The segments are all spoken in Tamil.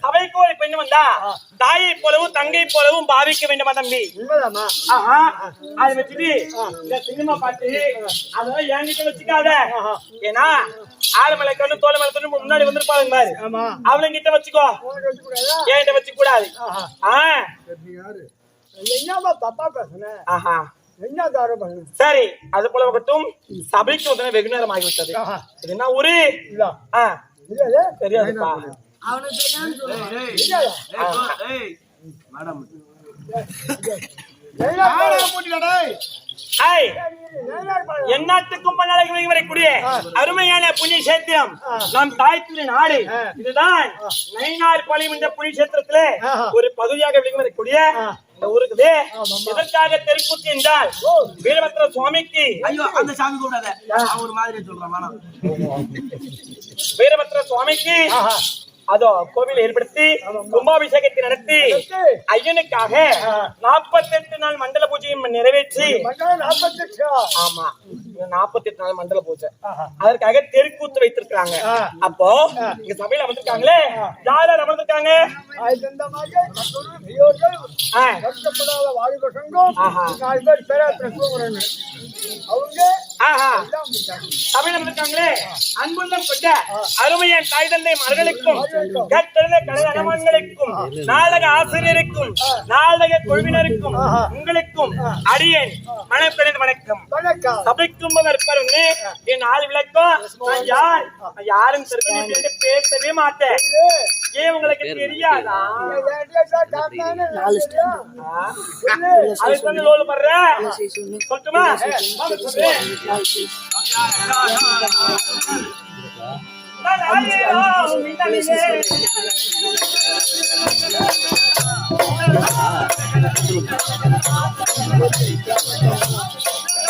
சபைக்கு ஒரு பெண்ணு வந்தா? தாயை போலவும் தங்கை போலவும் பாவிக்க வேண்டுமா தம்பி? அதை வச்சுட்டு இந்த சினிமா பாட்டு அதெல்லாம் என்கிட்ட வச்சுக்காத. ஏன்னா ஆறு மலை கண்ணு தோலை மலை கண்ணு முன்னாடி வந்திருப்பாங்க பாரு. ஆமா. அவளுங்கிட்ட வச்சுக்கோ. என்கிட்ட வச்சுக்க கூடாது என்னம்மா தப்பா பேசுன? ஆஹா. சரி அது போல இருக்கட்டும் சபைக்கு வந்து வெகு நேரம் ஆகிவிட்டது என்ன ஊரு? இல்ல. தெரியாதுப்பா இல்ல ஐய், எந்நாட்டுக்கும் பண்ணாலைக்கு வரக்கூடிய அருமையான புண்ணிய சேத்திரம் நம் தாய்த்தின் நாடு. இதுதான் நயினார் பாளையம் என்ற புண்ணிய சேத்திரத்திலே ஒரு பகுதியாக விளங்கக்கூடிய இந்த ஊருக்குது. எதற்காக தெருக்கூத்து என்றால் வீரபத்ர சுவாமிக்கு. ஐயோ அந்த சாமி கூடாத ஒரு மாதிரி சொல்றான் வீரபத்ர சுவாமிக்கு அதோ கோவில் ஏற்படுத்தி கும்பாபிஷேகத்தை நடத்தி ஐயனுக்காக நாற்பத்தி எட்டு நாள் மண்டல பூஜையும் நிறைவேற்றி. ஆமா. நாற்பத்தி எட்டு நாள் மண்டல பூஜை. அதற்காக தெருக்கூத்து வைத்திருக்காங்க அப்போ இங்க சபையில வந்திருக்காங்களே? யார் யார் அமர்ந்திருக்காங்க? அவங்க ஆஹா எல்லாம் இருக்காங்க. சபையில வந்திருக்காங்களே அன்புள்ளம் கொண்ட அருமையன் தாய் தந்தை மர்களுக்கும் கட்டளை கலை அனுமான்களுக்கும் நாடக ஆசிரியருக்கும் நாடக குழுவினருக்கும் உங்களுக்கும் அடியேன் மனப்பிறந்த வணக்கம். சபைக்கும் இருப்பாருங்க என் ஆள் விளக்கம் யார்? யாரும் பேசவே மாட்டேன். ஏன் உங்களுக்கு தெரியாதா? ஆ? அதுக்கு வந்து லோல் பண்ற சொல்லட்டுமா?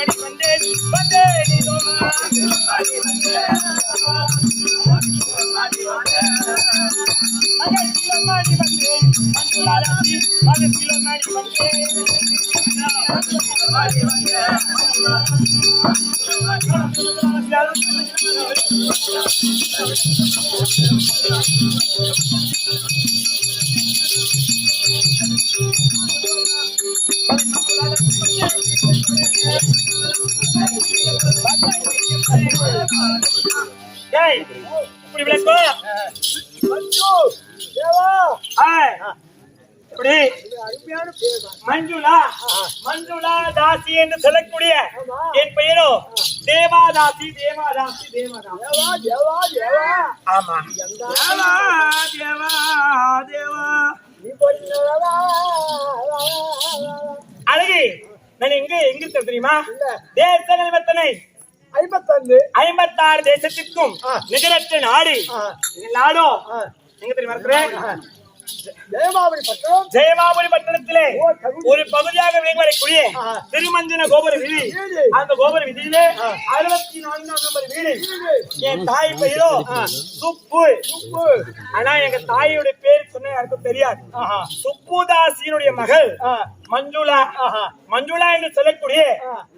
வாங்க சொல்றேன். நான் ஆயிரம் மின்னலிலே இவளை ஆயிரம் ஜோதி ஏய், இப்படி விளக்கம் ஆய், இப்படி அருமையான பேர் மஞ்சுளா? மஞ்சுளா தாசி என்று சொல்லக்கூடிய என் பெயரோ? தேவாதாசி தேவாதாசி தேவாதாசி. தேவா தேவா தேவா. ஆமா. தேவா தேவா தேவா. நீ போறீங்களா அழகு நான் எங்க எங்க இருக்கேன் தெரியுமா. தேச நிலவத்தனை ஐம்பத்தொன்னு ஐம்பத்தாறு தேசத்திற்கும். நிகரற்ற நாடு ஆ. இந்த நாடோ ஆ. எங்க தெரியுமா இருக்கிறேன் ஜெயமாபுரி பட்டணத்திலே. ஒரு பகுதியாக விளங்கக்கூடிய. திருமஞ்சன கோபுர வீதி. அந்த கோபுர வீதியிலே அறுபத்தி நான்காம் நம்பர் வீடு. என் தாய் பெயரோ? சுப்பு. உப்பு ஆனா எங்க தாயோட பேர் சொன்ன யாருக்கும் தெரியாது. சுப்புதாசியினுடைய மகள். மஞ்சுளா. மஞ்சுளா என்று சொல்லக்கூடிய.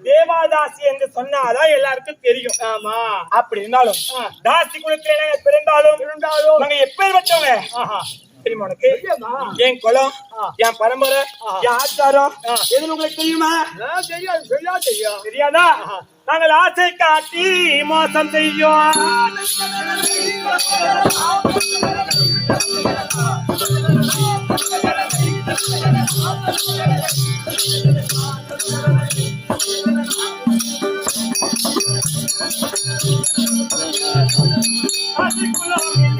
தேவாதாசி என்று சொன்னாதான் எல்லாருக்கும் தெரியும். ஆமா. அப்படி இருந்தாலும். தாசி குலத்திலே பிறந்தாலும் இருந்தாலும் நாங்க எப்பேற்பட்டவங்க? தெரியுமா உனக்கு? என் குலம். என் பரம்பரை. என் ஆச்சாரம். எதுன்னு உங்களுக்கு தெரியுமா தெரியாது தெரியா தெரியும் தெரியாதா நாங்கள் ஆசை காட்டி மோசம் செய்யும் ஆசைக்குள்ளாம்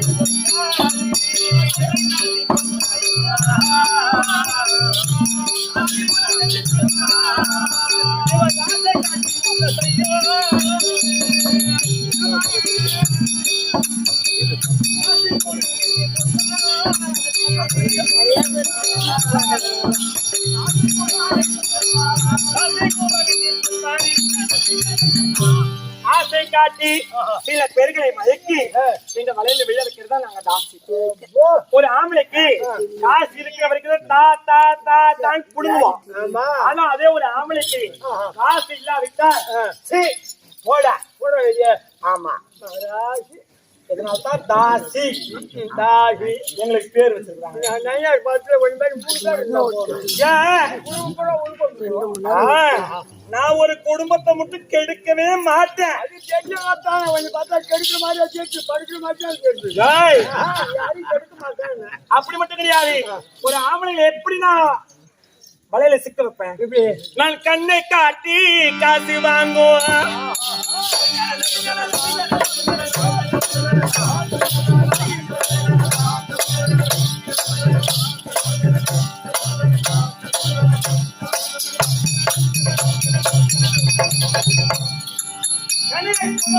ஆசை காட்டி சில பெருகளை மயக்கி இந்த வலையில விழ வைக்கிறதா நாங்க தாசி ஓ, ஒரு ஆம்பளைக்கு காசு இருக்கிற வரைக்கும் தா தா தா தான் புடுங்குவோம் ஆமா ஆனா அதே ஒரு ஆம்பளைக்கு காசு இல்லாவிட்டா சீ, போடா போட வேண்டிய ஆமா ராசி தாசி தாசி எங்களுக்கு பேர் வச்சிருக்காங்க நையார் பார்த்து கொஞ்சம் நான் ஒரு குடும்பத்தை மட்டும் கெடுக்கவே மாட்டேன் கொஞ்சம் பார்த்தா கெடுக்கிற மாதிரி கேட்டு படுக்கிற மாதிரி தான் கேட்டு யாரையும் கெடுக்க மாட்டாங்க அப்படி மட்டும் கிடையாது ஒரு ஆம்பளைங்களை எப்படி நான் வலையில சிக்க வைப்பேன் நான் கண்ணை காட்டி காசு வாங்குவேன் Venir conmigo.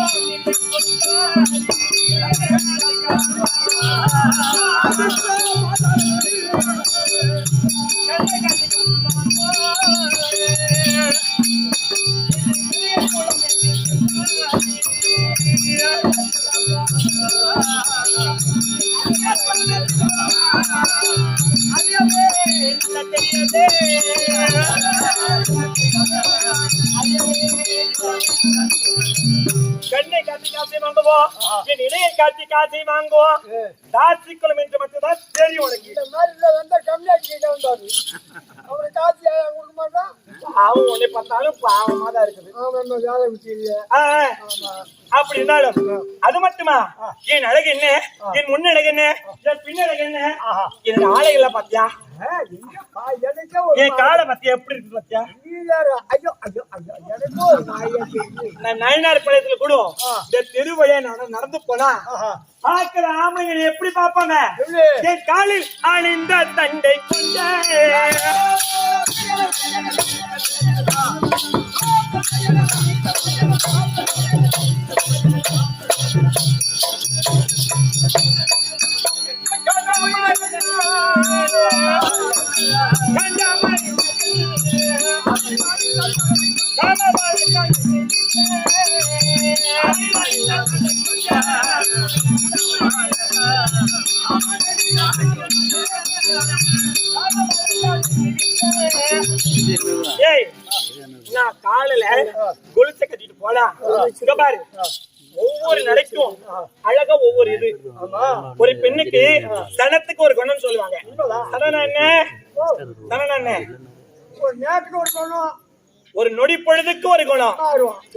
என் இடையை காட்டி காசை வாங்குவோம். தாசிக்குளம் என்று மட்டும்தான் தெரியும் உனக்கு. இந்த மாதிரி இல்லை வந்தா கம்மியாக கேட்க வந்தாரு. அவரை காசு கொடுக்க மாட்டான் பாவம் உன்னை பார்த்தாலும் பாவமா தான் இருக்குது. அவன் நம்ம வேலை அப்படி இருந்தாலும் அது மட்டுமா? என் அழகு என்ன? என் முன் அழகு என்ன என் பின் அழகு என்ன என்னோட ஆடைகள்லாம் பாத்தியா என் காலை பாத்தியா எப்படி இருக்கு பாத்தியா ஐயோ ஐயோ ஐயோ எனக்கும் நான் நயனார் கூட இந்த தெரு வழியா நட- நடந்து போனா பாக்குற ஆமைங்க எப்படி பாப்பாங்க எப்படி? என் காலில் அணிந்த தண்டை கொண்ட நான் காலையில கொலுச கட்டிட்டு போனா பாரு. ஒவ்வொரு நடைக்கும் அழகா ஒவ்வொரு இது. ஒரு பெண்ணுக்கு தனத்துக்கு ஒரு குணம் சொல்லுவாங்க. ஒரு நொடி பொழுதுக்கு ஒரு குணம்.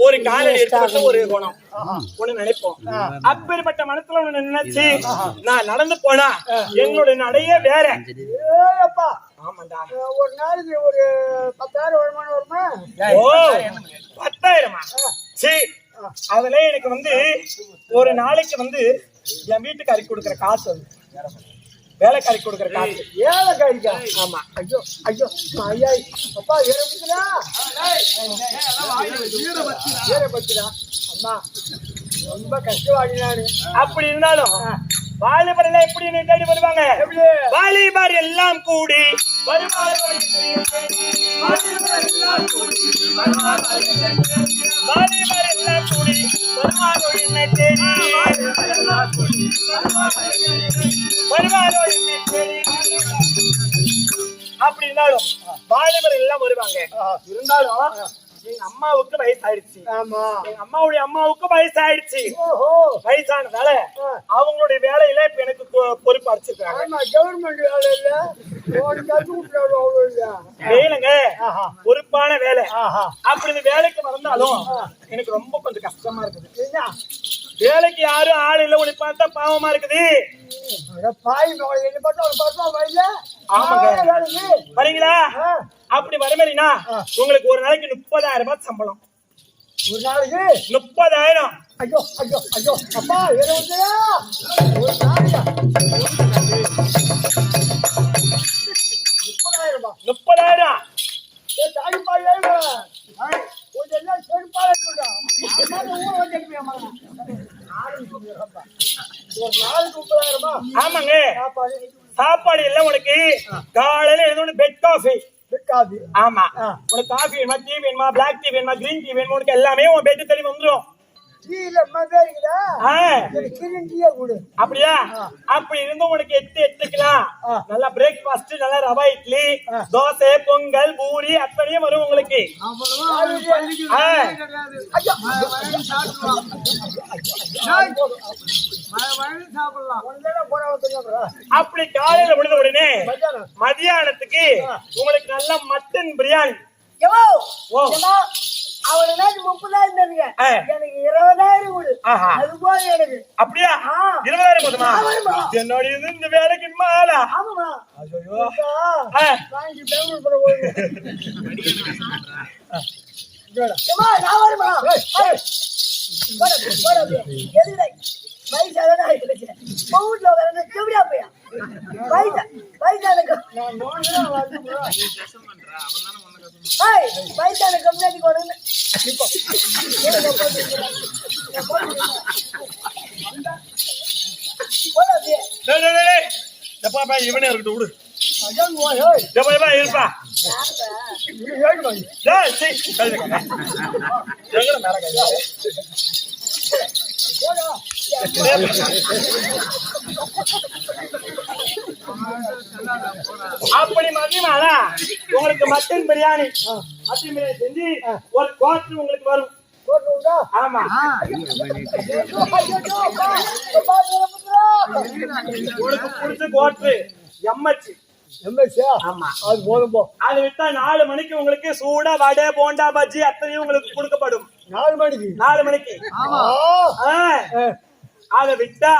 ஒரு எடுத்து ஒரு குணம். ஒண்ணு நினைப்போம். அப்பேற்பட்ட மனசுல ஒண்ணு நினைச்சு நான் நடந்து போனா என்னோட நடைய வேற. ஆமாண்டா. ஒரு நாளைக்கு ஒரு பத்தாயிரம் வருமானம் வருமா? ஓ பத்தாயிரமா? சரி அதுல எனக்கு வந்து ஒரு நாளைக்கு வந்து என் வீட்டுக்கு அரிக்கி கொடுக்குற காசு வந்து வேலைக்காரி கொடுக்குற காசு. ஏழை காரிக்கா ஆமா. ஐயோ ஐயோ ஐயா அப்பா ஏறப்பச்சுடா ஏறப்பச்சுடா அம்மா ரொம்ப கஷ்டவாடினாரு அப்படி இருந்தாலும் வாலிபர் எல்லாம் எப்படி தேடி வருவாங்க? வாலிபர் எல்லாம் கூடி வருவார்கள் வாலிபர் எல்லாம் அப்படி இருந்தாலும் வாலிபர் எல்லாம் வருவாங்க இருந்தாலும் எங்க அம்மாவுக்கு வயசாயிடுச்சு ஆமா எங்க அம்மாவுடைய அம்மாவுக்கு வயசாயிடுச்சு ஓஹோ வயசானதால அவங்களுடைய வேலையில இப்ப எனக்கு பொ- பொறுப்பு அடிச்சிருக்காங்க. கவர்மெண்ட் வேலை இல்ல வேலைங்க. பொறுப்பான வேலை. அப்படி இந்த வேலைக்கு வந்தாலும் எனக்கு ரொம்ப கொஞ்சம் கஷ்டமா இருக்குது. வேலைக்கு யாரும் ஆள் இல்ல உன்னை பார்த்தா பாவமா இருக்குது. வரீங்களா. அப்படி வரமாரினா உங்களுக்கு ஒரு நாளைக்கு முப்பதாயிரம் ரூபாய் சம்பளம். ஒரு நாளைக்கு? முப்பதாயிரம். ஐயோ ஐயோ ஐயோ அப்பா ஒரு நாளைக்கா? முப்பதாயிரமா? ஆமாங்க. சாப்பாடு சாப்பாடு எல்லாம் உனக்கு. காலையில எழுந்து பெட் காஃபி காபி ஆமா. உனக்கு காஃபி வேணுமா? டீ வேணுமா பிளாக் டீ வேணுமா? கிரீன் டீ வேணுமா? உனக்கு எல்லாமே உன் பெட்டு தேடி வந்துரும். அப்படியா? அப்படி இருந்து உனக்கு எட்டு எடுத்துக்கலாம் ஆ. நல்லா பிரேக்ஃபாஸ்ட் நல்லா ரவா இட்லி. தோசை பொங்கல் பூரி அத்தனையும் வரும் உங்களுக்கு. அப்படி காலையில விழுந்த உடனே மதியானத்துக்கு உங்களுக்கு நல்ல மட்டன் பிரியாணி. ஓ. நாட்டு முப்பதாயிரம் தருங்க. எனக்கு இருபதாயிரம் கொடு. அது போதும் எனக்கு அப்படியா. இருபதாயிரம் போதுமா. என்னோட இது இந்த வேலைக்கு மாலா ஆமாமா ஐயோ. வாங்கி பெங்களூர் போற. ஏம்மா, நான் வருமா? ஆயிடுச்சு. பவுட்ல உட்கார்ந்து எப்படியா போயா? வயசா- வயசான க- இவனே இருக்கட்டும் விடு இருப்பா அப்படி மதியமானா உங்களுக்கு மட்டன் பிரியாணி. மட்டன் பிரியாணி செஞ்சு ஒரு குவார்டர் உங்களுக்கு வரும்? ஆமா. உங்களுக்கு பிடிச்ச குவார்டர் எம்மச்சு அது போதும் அது விட்டா நாலு மணிக்கு உங்களுக்கு சூடா வடை போண்டா பஜ்ஜி அத்தனையும் உங்களுக்கு கொடுக்கப்படும். நாலு மணிக்கு. நாலு மணிக்கு. அதை விட்டா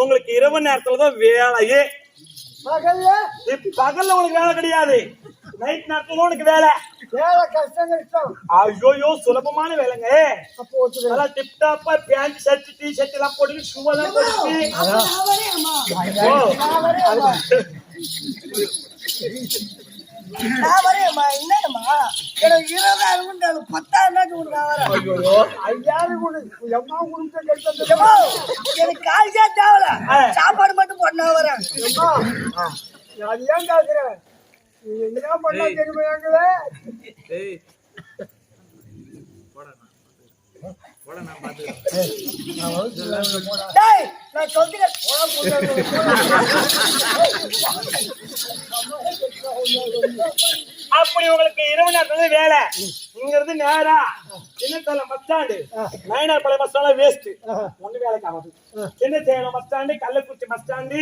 உங்களுக்கு இரவு நேரத்துல தான் வேலையே. பகல்ல? பகல்ல உங்களுக்கு வேலை கிடையாது. நைட் நேரத்துல உனக்கு வேலை. வேலை கஷ்டம் கஷ்டம் ஐயோ சுலபமான வேலைங்க. நல்லா டிப் டாப்பா பேண்ட் ஷர்ட் டி ஷர்ட் எல்லாம் போட்டு ஷூ எல்லாம் போட்டு நான் என்னம்மா? எனக்கு இருபதாயிரம் கொண்டு அது பத்தாயிரம் தான் கொண்டு நான் வரேன். ஐயாயிரம் கொடு. எம்மா கொடுத்த எனக்கு காய்ச்சா தேவல சாப்பாடு மட்டும் போட்டு நான் வரேன் அது ஏன் கேட்குறேன் என்ன பண்ணா தெரியுமா எங்களை நான் சொல்கிறேன். போடா, போடா, அப்படி உங்களுக்கு இரவு நேரத்துல வேலை. இங்க இருந்து நேரா சின்னத்தல பஸ் ஸ்டாண்டு நயனார் பழைய பஸ் ஸ்டாண்ட் வேஸ்ட் ஒண்ணு வேலைக்கு ஆகாது. சின்ன Salem bus stand Kallakurichi bus stand.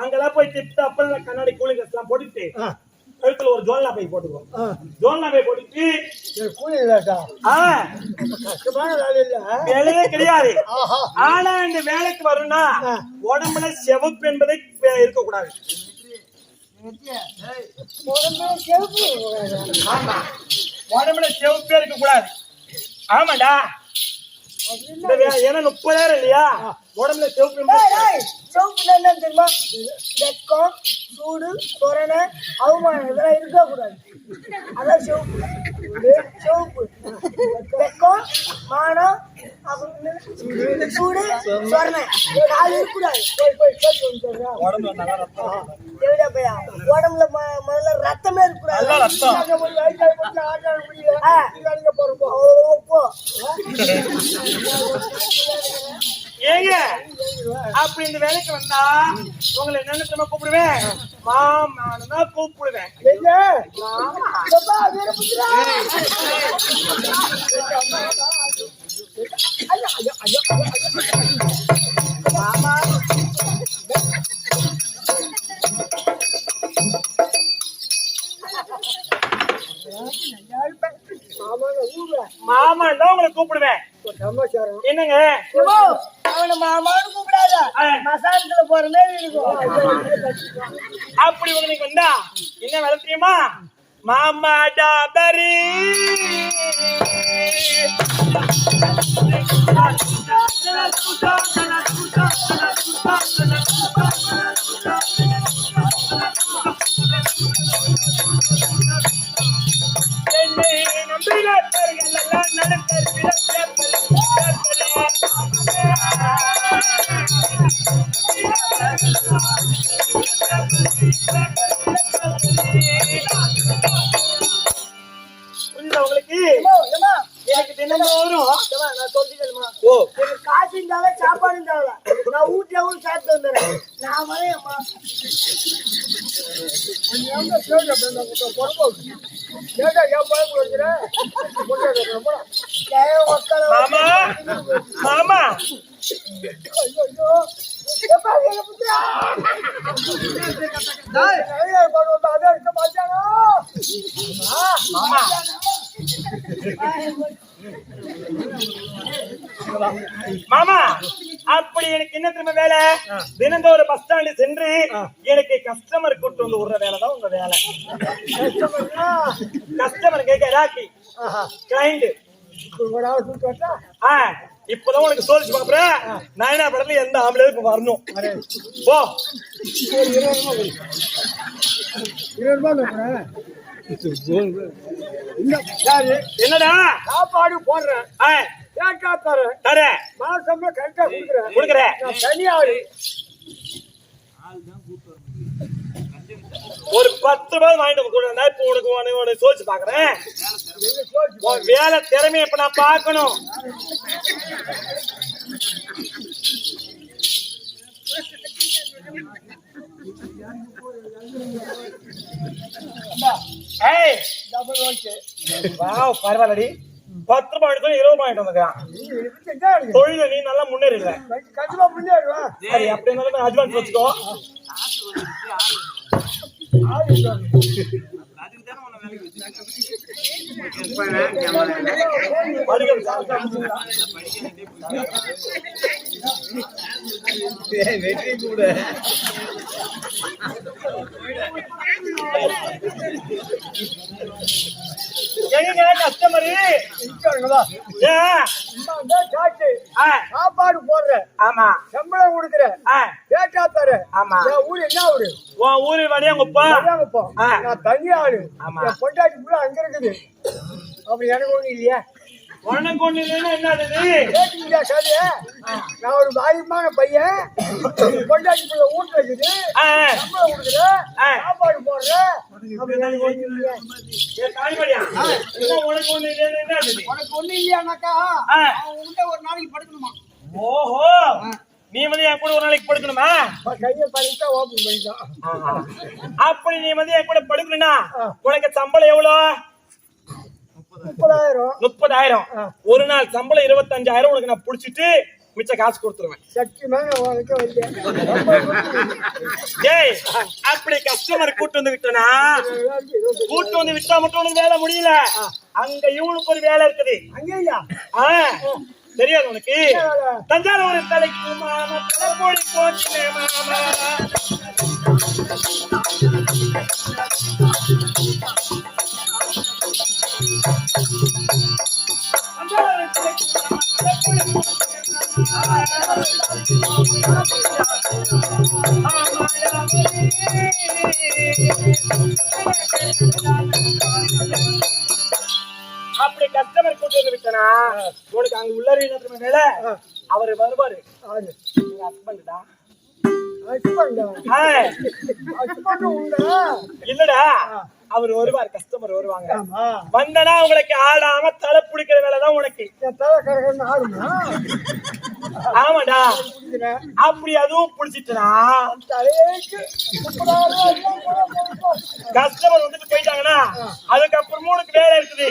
அங்கெல்லாம் போய் டிப் டாப் கண்ணாடி கூலிங் கிளாஸ் எல்லாம் போட்டுட்டு. கழுத்துல ஒரு ஜோல்னா பை போட்டுக்கோ. ஜோல்னா பை போட்டுட்டு கூலி இல்லாட்டா வேலை இல்ல. வேலையே கிடையாது. ஆனா இந்த வேலைக்கு வரும்னா. உடம்புல செவப்பு என்பதை இருக்க கூடாது உடம்பே செருப்பு ஆமா. உடம்புல செவப்பே இருக்க கூடாது ஆமாடா ஏன்னா முப்பதாயிரம் இல்லையா? உடம்புல செவப்பு செவப்புல என்ன தெரியுமா? வெக்கம் சூடு சொரணை அவமானம் இதெல்லாம் இருக்கக்கூடாது. அதான் செவப்பு செவப்பு வெக்கம் மானம் அப்புறம்? சூடு சொரணை நாலு இருக்கக்கூடாது போய் போய் வந்து சொல்றேன் எவ்வளோ பையா உடம்புல முதல்ல ரத்தமே இருக்கக்கூடாது. ஆ, போறோம் போ. ஏங்க அப்படி இந்த வேலைக்கு வந்தா உங்களை என்னன்னு கூப்பிடுவேன்? மாமான்னு தான் கூப்பிடுவேன்? மாமா தான் உங்களை கூப்பிடுவேன். என்னங்க? அவனை மாமான்னு கூப்பிடாத. மசாலத்துல போற மாதிரி இருக்கும். அப்படி உங்களுக்கு வந்தா என்ன வேலை தெரியுமா மாமா டாபரி என்னை எல்லாம் நடத்த காசும் தேவை, சாப்பாடும் தேவை. நான் வீட்டுல கூட சாப்பிட்டு வந்துடுறேன். நான் வரேன்ம்மா. நீ எங்க கேட்க வேண்டாம், உங்க பொறுப்பு. கேட்டா என் பொறுப்பு வைக்கிற? கொண்டாடு, போடா. ஏன் உக்கார மாமா மாமா ஐயோ, ஐயோ. எப்பா, எங்க புத்திரா? நிறைய கொண்டு வந்தா அதே இருக்க மாட்டானா? மாமா அப்படி எனக்கு என்ன திரும்ப வேலை? தினந்தோறும் பஸ் ஸ்டாண்டு சென்று எனக்கு கஸ்டமர் கூட்டு வந்து விடுற வேலை தான் உங்க வேலை? கஸ்டமர் கேட்க ராக்கி. கிளைண்ட் இப்பதான் உனக்கு சோதிச்சு பாக்குறேன் நயனா படத்துல எந்த ஆம்பளை இப்ப வரணும்? போ. இருபது? என்னடா? சாப்பாடு போடுறேன். கேட்டா தரேன்? தர. மாசம்னா கரெக்டா கொடுக்குறேன். கொடுக்குறேன் நான் தனியாளு ஒரு பத்து ரூபாய் வாங்கிட்டு கூட இப்ப உனக்கு உனக்கு சோதிச்சு பாக்குறேன். வேலை திறமையை இப்ப நான் வாவ் பரவாயில்லடி. பத்து எடுத்து இருபது இருக்கு? தொழில நீ நல்லா முன்னேறிடுற கண்டிப்பா முன்னேறுவேன் சரி அப்படி இருந்தாலும் அட்வான்ஸ் வச்சுக்கோ ஆள் இல்லை. அதிகம் எங்க கஸ்டமரு இருக்காங்களா? ஏன் இந்தாங்க காசு. ஆ, சாப்பாடு போடுறேன் ஆமா சம்பளம் கொடுக்குறேன் ஆ, கேட்டா தரேன் ஆமா. ஊரு என்ன ஊரு உன் ஊரு. ஆ. நான் தனி ஆளு ஆமா. பொண்டாட்டி புள்ள அங்க இருக்குது அப்படி எனக்கு ஒண்ணு இல்லையா. உனக்கு ஒண்ணு இல்லைன்னா கேட்டீங்களா கதைய நான் ஒரு பாரியமான பையன். பொண்டாட்டி புள்ள ஆ, ஆ. சம்பளம் கொடுக்குறேன். சாப்பாடு போடுறேன். அப்படி எனக்கு ஒண்ணு இல்லையா. என்ன உனக்கு ஒண்ணு உனக்கு இல்லையானாக்கா? ஆ. அவன் உள்ள ஒரு நாளைக்கு படுக்கணுமா? ஓஹோ. நீ வந்து என் கூட ஒரு நாளைக்கு படுக்கணுமா? கையை பண்ணிட்டா ஓப்பன் பண்ணிட்டான் அப்படி நீ வந்து என் கூட படுக்கணும்னா உனக்கு சம்பளம் எவ்வளவு முப்பதாயிரம். முப்பதாயிரம். ஒரு நாள் சம்பளம் இருபத்தஞ்சாயிரம் உனக்கு நான் புடிச்சிட்டு மிச்ச காசு கொடுத்துருவேன். ஏய் அப்படி கஸ்டமர் கூட்டு வந்து விட்டனா? கூட்டு வந்து விட்டா மட்டும் உனக்கு வேலை முடியல. அங்க இவனுக்கு ஒரு வேலை இருக்குது. அங்கேயா? தெரியாது உனக்கு. தஞ்சாவூர் தலைக்கு மாமா தலைப்போடி போச்சு மாமா. அப்படி கஸ்டமர் கூட்டு வந்து விட்டனா உனக்கு அங்க உள்ள வேலை அவரு வருவாரு. ஹஸ்பண்ட் இல்லடா. அவர் வருவார் கஸ்டமர் வருவாங்க. வந்தனா உங்களுக்கு ஆடாம தலை பிடிக்கிற வேலை தான் உனக்கு ஆமாடா. அப்படி அதுவும் பிடிச்சிட்டுனா. கஸ்டமர் வந்துட்டு போயிட்டாங்கன்னா அதுக்கப்புறமும் உனக்கு வேலை இருக்குது.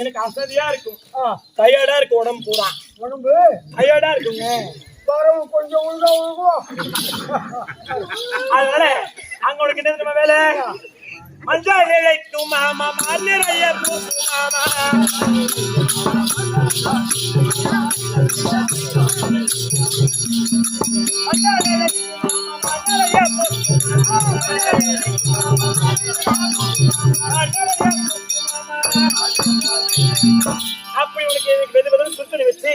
எனக்கு அசதியா இருக்கும். டயர்டா இருக்கு உடம்பு பூரா. உடம்பு? டயர்டா இருக்குங்க. கொஞ்சம் ஒழுங்கா ஒழுங்கும் அதனால அங்க உனக்கு என்ன தெரியுமா வேலை? மஞ்சள் இழைக்கும் மாமா மல்லிரைய பூசும் மாமா அப்படி உனக்கு எனக்கு வெது வெது சுத்தணி வச்சு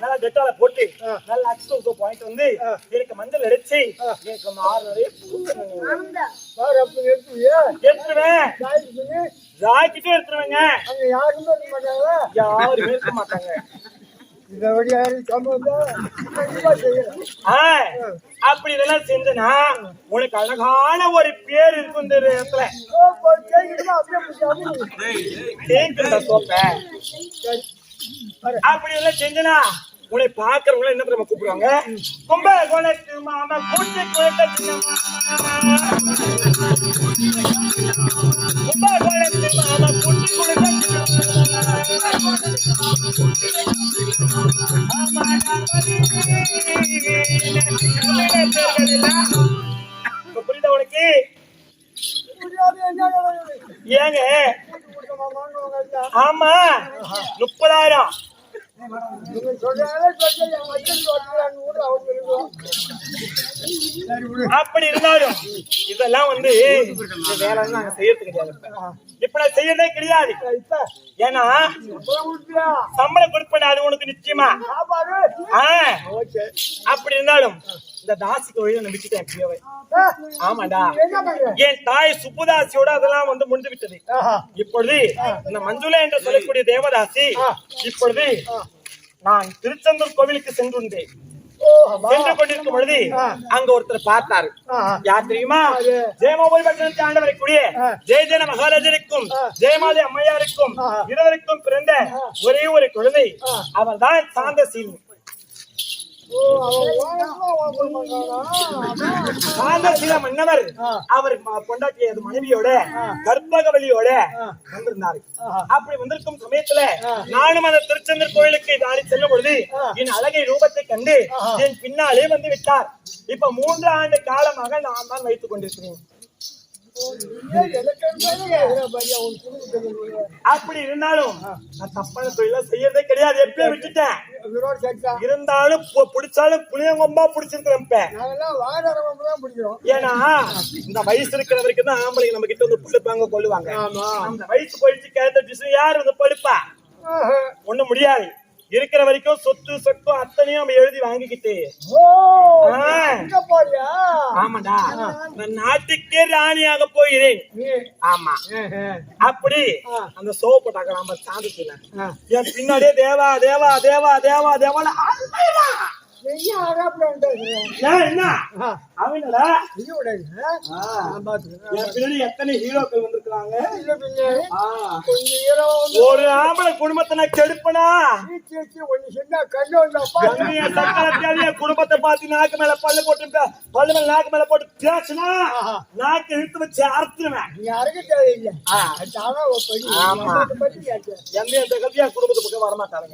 நல்லா டெட்டால போட்டு நல்லா அக்ஸோ சோப் வாங்கிட்டு வந்து எனக்கு மஞ்சள் அடிச்சு எனக்கு மாறு நிறைய எடுத்துருவேன். எடுத்துருவேங்க. அங்க யாருமே இருக்க மாட்டாங்களா? யாருமே இருக்க மாட்டாங்க. அப்படி இதெல்லாம் செஞ்சனா உனக்கு அழகான ஒரு பேர் இருக்கும் இந்த இடத்துல. அப்படி எல்லாம் செஞ்சனா உன்னை பாக்குறவங்க என்ன தெரியுமா கூப்பிடுவாங்க? கும்ப குணத்து மாமா கூட்டு குழந்தை கும்ப குணத்து மாமா கூட்டு குழந்தை புரியுதா உனக்கு? ஏங்க? ஆமா முப்பதாயிரம். அப்படி இருந்தாலும் இதெல்லாம் வந்து நாங்க செய்யறது கிடையாது இப்ப. நான் செய்யறதே கிடையாது. ஏன்னா சம்பளம் கொடுப்பேன் அது உனக்கு நிச்சயமா. அப்படி இருந்தாலும் இந்த விட்டுட்டேன் எப்பயோ ஆ, ஆமாடா. என் தாய் சுப்புதாசியோட அதெல்லாம் வந்து முடிந்து விட்டது. இப்பொழுது இந்த மஞ்சுளா என்று சொல்லக்கூடிய தேவதாசி இப்பொழுது நான் திருச்செந்தூர் கோவிலுக்கு வா. சென்று கொண்டிருக்கும் பொழுது அங்க ஒருத்தர் பார்த்தாரு. யார் தெரியுமா யாரு? ஜெயமாபுரி பட்டணத்தை ஆண்டவரை கூடிய. ஜெய ஜன மகாராஜருக்கும் ஆ. ஜெயமாலி அம்மையாருக்கும். இருவருக்கும் பிறந்த ஒரே ஒரு குழந்தை. அவர்தான் சாந்தசீலி ஓ மன்னவர். அவர் பொண்டாட்டி மனைவியோட கற்பகவலியோட வந்திருந்தாரு. அப்படி வந்திருக்கும் சமயத்துல. நானும் அந்த திருச்செந்தூர் கோயிலுக்கு நாடி செல்லும் பொழுது. என் அழகை ரூபத்தை கண்டு. என் பின்னாலே வந்து விட்டார் இப்ப மூன்று ஆண்டு காலமாக நான் தான் வைத்துக் கொண்டிருக்கிறேன் அப்படி இருந்தாலும் நான் தப்பான தொழில செய்யறதே கிடையாது. எப்பயே விட்டுட்டேன். இருந்தாலும் பிடிச்சாலும் புளியங்கொம்பா பிடிச்சிருக்கிறேன் ஏன்னா இந்த வயசு இருக்கிற வரைக்கும் தான் ஆம்பளைங்க நம்ம கிட்ட வந்து புழுப்பாங்க கொள்ளுவாங்க அந்த வயசு போயிடுச்சு கேட்ட டிசு யார் வந்து படுப்பா? ஆஹா. ஒண்ணும் முடியாது. இருக்கிற வரைக்கும் சொத்து சொத்து அத்தனையும் நம்ம எழுதி வாங்கிக்கிட்டு. ஆமாடா. நான் நாட்டுக்கே ராணியாக போகிறேன். ஆமா. அப்படி. அந்த சோப்பட்டாக்க நாம சாந்துச்சுல ஆ. என் பின்னாடியே தேவா தேவா தேவா தேவா தேவால அலையுறா. நீ அகப்புல பேசுறேன் ஏன் என்ன? அவங்களா இது விடாது நான் பாத்துக்கிறேன் என் பின்னாடி எத்தனை ஹீரோக்கள் வந்திருக்காங்க ஒரு ஆம்பளை குடும்பத்தை நான் கெடுப்பனா குடும்பத்தை பார்த்து நாக்கு மேல பல்லு போட்டு பல்லு மேல நாக்கு மேல போட்டு பேசுனா. நாக்கு இழுத்து வச்சு அறுத்துருவேன். அறுக்க தேவையில்லை. எந்த எந்த கல்வியா குடும்பத்து பக்கம் வரமாட்டாங்க